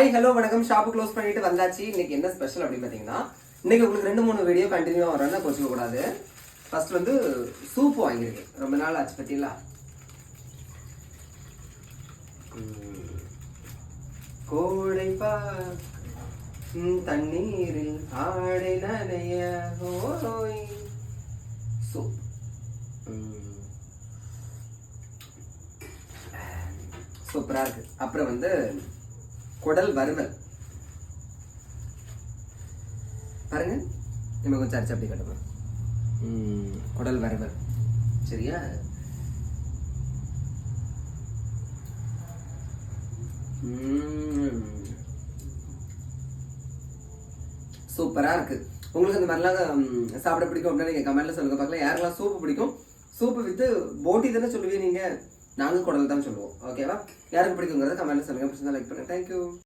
Hi hello வணக்கம். Shop close பண்ணிட்டு வந்தாச்சு. இன்னைக்கு என்ன ஸ்பெஷல் அப்படின்னு பார்த்தீங்கன்னா இன்னைக்கு உங்களுக்கு ரெண்டு மூணு வீடியோ கண்டினியூவாக வரணும்னா கொஞ்சம் கூடாது ஃபர்ஸ்ட் வந்து சூப் வாங்கியிருக்கேன். ரொம்ப நாள் ஆச்சு பார்த்தீங்களா கோடை பா ம், தண்ணீரில் ஆடை நனைய ஓய் சூப் சூப்பராக இருக்கு. அப்புறம் வந்து குடல் வருமல் பாருங்க நம்ம கொஞ்சம் அரிச்சு அப்படி கட்டணும் குடல் வருமல் சரியா? சூப்பராக சூப்பரா இருக்கு. உங்களுக்கு இந்த மாதிரிலாம் சாப்பிட பிடிக்கும் அப்படின்னா நீங்கள் கமெண்ட்டில் சொல்லுங்கள் பார்க்கலாம் யாரெல்லாம் சூப்பு பிடிக்கும்? சூப்பு வித்து போட்டி தானே சொல்லுவீங்க நீங்கள் நாங்கள் குடல் தான் சொல்லுவோம் ஓகேவா யாருக்கு பிடிக்குங்கிறத கமெண்ட்ல சொல்லுங்க. பிடிச்சிருந்தா லைக் பண்ணுங்கள் தேங்க்யூ